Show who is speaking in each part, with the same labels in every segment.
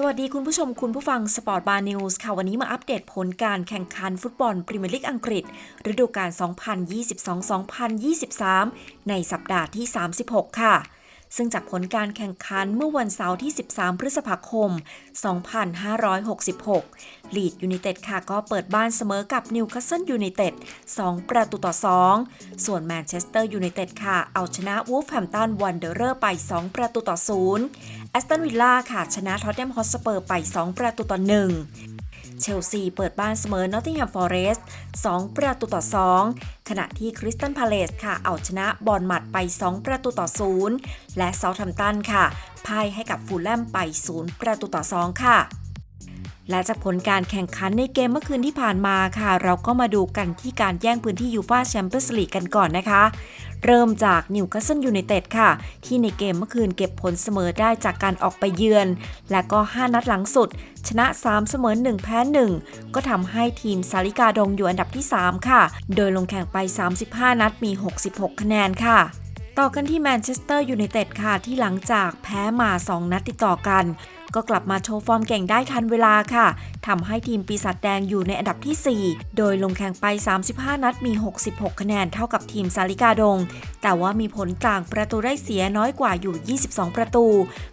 Speaker 1: สวัสดีคุณผู้ชมคุณผู้ฟังสปอร์ตบาร์นิวส์ค่ะ วันนี้มาอัปเดตผลการแข่งขันฟุตบอลพรีเมียร์ลีกอังกฤษ ฤดูกาล 2022-2023 ในสัปดาห์ที่ 36 ค่ะ ซึ่งจากผลการแข่งขันเมื่อวันเสาร์ที่ 13 พฤษภาคม 2566 ลีดยู i นเต็ดค่ะก็เปิดบ้านเสมอกับนิวคาสเซิลยู i นเต็ด 2 ประตูต่อ 2 ส่วนแมนเชสเตอร์ยู i นเต็ดค่ะ เอาชนะวูฟแฮมตันวันเดอร์เรอร์ไป 2 ประตูต่อ 0แอสตันวิลล่าค่ะ ชนะท็อตแนมฮอสเปอร์ไป 2 ประตูต่อ 1 เชลซีเปิดบ้านเสมอนอตติงแฮมฟอเรสต์2ประตูต่อ 2 ขณะที่คริสตันพาเลสค่ะเอาชนะบอลหมัดไป 2 ประตูต่อ 0 และเซาท์แฮมป์ตันค่ะพ่ายให้กับฟูลแลมไป 0 ประตูต่อ 2 ค่ะและจากผลการแข่งขันในเกมเมื่อคืนที่ผ่านมาค่ะ เราก็มาดูกันที่การแย่งพื้นที่ยูฟาแชมเปี้ยนส์ลีกกันก่อนนะคะ เริ่มจากนิวคาสเซิลยูไนเต็ดค่ะ ที่ในเกมเมื่อคืนเก็บผลเสมอได้จากการออกไปเยือน และก็ 5 นัดหลังสุด ชนะ 3 เสมอ 1 แพ้ 1 ก็ทำให้ทีมสาลิกาดงอยู่อันดับที่ 3 ค่ะ โดยลงแข่งไป 35 นัดมี 66 คะแนนค่ะต่อกันที่แมนเชสเตอร์ยูไนเต็ดค่ะ ที่หลังจากแพ้มา 2 นัดติดต่อกัน ก็กลับมาโชว์ฟอร์มเก่งได้ทันเวลาค่ะทำให้ทีมปีศาจแดงอยู่ในอันดับที่ 4 โดยลงแข่งไป 35 นัดมี 66 คะแนนเท่ากับทีมซาลิกาดง แต่ว่ามีผลต่างประตูได้เสียน้อยกว่าอยู่ 22 ประตู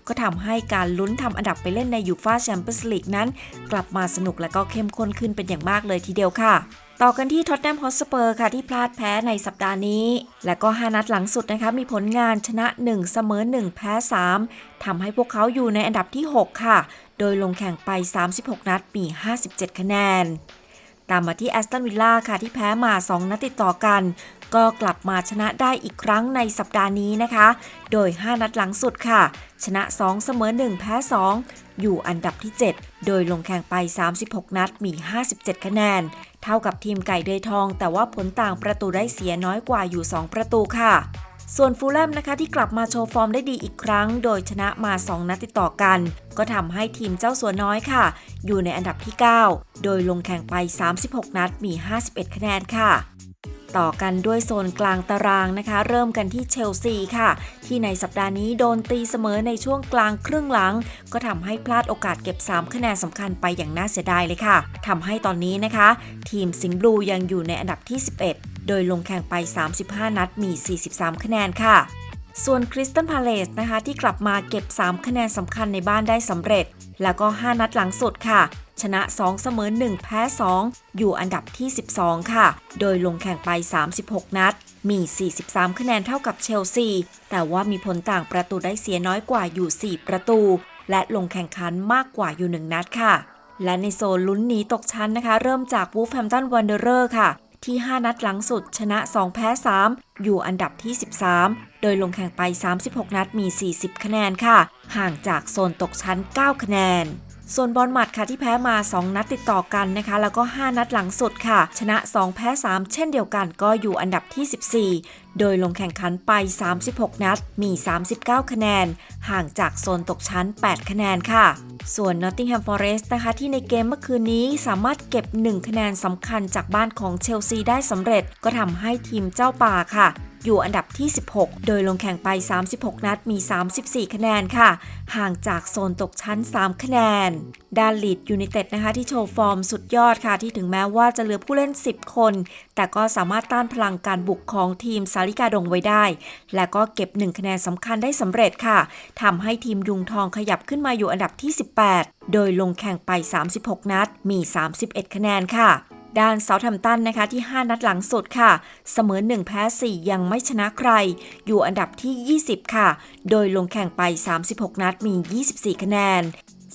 Speaker 1: ก็ทำให้การลุ้นทำอันดับไปเล่นในยูฟาแชมเปี้ยนส์ลีกนั้น กลับมาสนุกและก็เข้มข้นขึ้นเป็นอย่างมากเลยทีเดียวค่ะ ต่อกันที่ท็อตแนมฮอสเปอร์ค่ะที่พลาดแพ้ในสัปดาห์นี้ และก็ 5 นัดหลังสุดนะคะมีผลงานชนะ 1 เสมอ 1 แพ้ 3ทำให้พวกเขาอยู่ในอันดับที่ 6 ค่ะ โดยลงแข่งไป 36 นัดมี 57 คะแนน ตามมาที่แอสตันวิลล่าค่ะที่แพ้มา 2 นัดติดต่อกัน ก็กลับมาชนะได้อีกครั้งในสัปดาห์นี้นะคะ โดย 5 นัดหลังสุดค่ะ ชนะ 2 เสมอ 1 แพ้ 2 อยู่อันดับที่ 7 โดยลงแข่งไป 36 นัดมี 57 คะแนน เท่ากับทีมไก่เดยทอง แต่ว่าผลต่างประตูได้เสียน้อยกว่าอยู่ 2 ประตูค่ะ ส่วนฟูลแลมนะคะที่กลับมาโชว์ฟอร์มได้ดีอีกครั้ง โดยชนะมา 2 นัดติดต่อกัน ก็ทำให้ทีมเจ้าสัวน้อยค่ะ อยู่ในอันดับที่ 9 โดยลงแข่งไป 36 นัดมี 51 คะแนนค่ะ ต่อกันด้วยโซนกลางตารางนะคะ เริ่มกันที่เชลซีค่ะ ที่ในสัปดาห์นี้โดนตีเสมอในช่วงกลางครึ่งหลัง ก็ทำให้พลาดโอกาสเก็บ 3 คะแนนสำคัญไปอย่างน่าเสียดายเลยค่ะทำให้ตอนนี้นะคะ ทีมสิงห์บลูยังอยู่ในอันดับที่ 11 โดยลงแข่งไป 35 นัดมี 43 คะแนนค่ะ ส่วนคริสตันพาเลสนะคะที่กลับมาเก็บ 3 คะแนนสำคัญในบ้านได้สำเร็จ แล้วก็ 5 นัดหลังสุดค่ะ ชนะ 2 เสมอ 1 แพ้ 2 อยู่อันดับที่ 12 ค่ะ โดยลงแข่งไป 36 นัด มี 43 คะแนนเท่ากับเชลซี แต่ว่ามีผลต่างประตูได้เสียน้อยกว่าอยู่ 4 ประตู และลงแข่งขันมากกว่าอยู่ 1 นัดค่ะและในโซนลุ้นหนีตกชั้นนะคะ เริ่มจากวูฟแฮมตันวันเดอร์เรอร์ค่ะ ที่ 5 นัดหลังสุด ชนะ 2 แพ้ 3 อยู่อันดับที่ 13 โดยลงแข่งไป 36 นัดมี 40 คะแนนค่ะ ห่างจากโซนตกชั้น 9 คะแนนส่วนบอลหมัดค่ะที่แพ้มา 2 นัดติดต่อกันนะคะ แล้วก็ 5 นัดหลังสุดค่ะ ชนะ 2 แพ้ 3 เช่นเดียวกันก็อยู่อันดับที่ 14 โดยลงแข่งขันไป 36 นัด มี 39 คะแนน ห่างจากโซนตกชั้น 8 คะแนนค่ะ ส่วน Nottingham Forest นะคะ ที่ในเกมเมื่อคืนนี้สามารถเก็บ 1 คะแนนสำคัญจากบ้านของเชลซีได้สำเร็จ ก็ทำให้ทีมเจ้าป่าค่ะ อยู่อันดับที่ 16 โดยลงแข่งไป 36 นัดมี 34 คะแนนค่ะ ห่างจากโซนตกชั้น 3 คะแนนดานลีดยูไนเต็ดนะคะ ที่โชว์ฟอร์มสุดยอดค่ะ ที่ถึงแม้ว่าจะเหลือผู้เล่น 10 คน แต่ก็สามารถต้านพลังการบุกของทีมซาลิกาดงไว้ได้ และก็เก็บ 1 คะแนนสำคัญได้สำเร็จค่ะทำให้ทีมยุงทองขยับขึ้นมาอยู่อันดับที่ 18โดยลงแข่งไป 36 นัด มี 31 คะแนนค่ะ ด้านเซาท์แฮมตันนะคะที่ 5 นัดหลังสุดค่ะ เสมอ 1 แพ้ 4 ยังไม่ชนะใคร อยู่อันดับที่ 20 ค่ะ โดยลงแข่งไป 36 นัดมี 24 คะแนน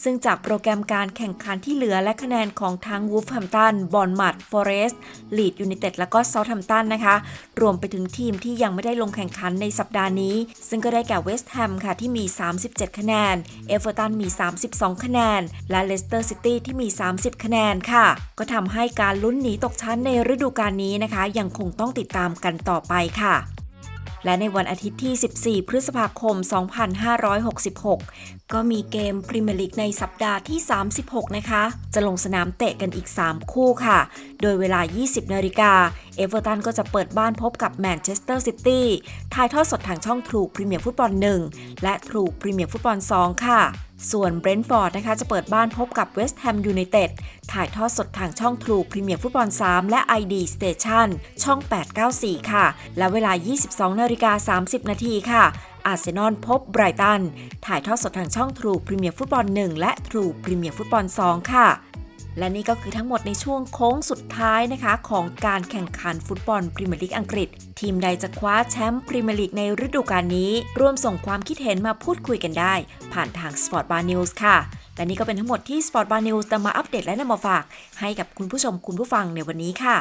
Speaker 1: ซึ่งจากโปรแกรมการแข่งขันที่เหลือและคะแนนของทั้งวูฟแฮมตัน บอลมัดฟอเรสต์ลีดยูไนเต็ดและก็เซาท์แฮมตันนะคะ รวมไปถึงทีมที่ยังไม่ได้ลงแข่งขันในสัปดาห์นี้ ซึ่งก็ได้แก่เวสต์แฮมค่ะที่มี 37 คะแนน เอเวอร์ตันมี 32 คะแนน และเลสเตอร์ซิตี้ที่มี 30 คะแนนค่ะ ก็ทำให้การลุ้นหนีตกชั้นในฤดูกาลนี้นะคะ ยังคงต้องติดตามกันต่อไปค่ะ และในวันอาทิตย์ที่ 14 พฤษภาคม 2566 ก็มีเกมพรีเมียร์ลีกในสัปดาห์ที่ 36 นะคะ จะลงสนามเตะกันอีก 3 คู่ค่ะ โดยเวลา 20 นาฬิกา เอเวอร์ตันก็จะเปิดบ้านพบกับแมนเชสเตอร์ซิตี้ ถ่ายทอดสดทางช่องทรูพรีเมียร์ฟุตบอล 1 และทรูพรีเมียร์ฟุตบอล 2 ค่ะ ส่วนเบรนท์ฟอร์ดนะคะจะเปิดบ้านพบกับเวสต์แฮมยูไนเต็ดถ่ายทอดสดทางช่องทรูพรีเมียร์ฟุตบอล 3 และ ID Station ช่อง 894 ค่ะ และเวลา 22นาฬิกา30 นาทีค่ะ อาร์เซนอลพบไบรตัน ถ่ายทอดสดทางช่องทรูพรีเมียร์ฟุตบอล 1 และทรูพรีเมียร์ฟุตบอล 2 ค่ะ และนี่ก็คือทั้งหมดในช่วงโค้งสุดท้ายนะคะ ของการแข่งขันฟุตบอลพรีเมียร์ลีกอังกฤษ ทีมใดจะคว้าแชมป์พรีเมียร์ลีกในฤดูกาลนี้ ร่วมส่งความคิดเห็นมาพูดคุยกันได้ ผ่านทาง Sport Bar News ค่ะ และนี่ก็เป็นทั้งหมดที่ Sport Bar News นำมาอัปเดตและนำมาฝาก ให้กับคุณผู้ชมคุณผู้ฟังในวันนี้ค่ะ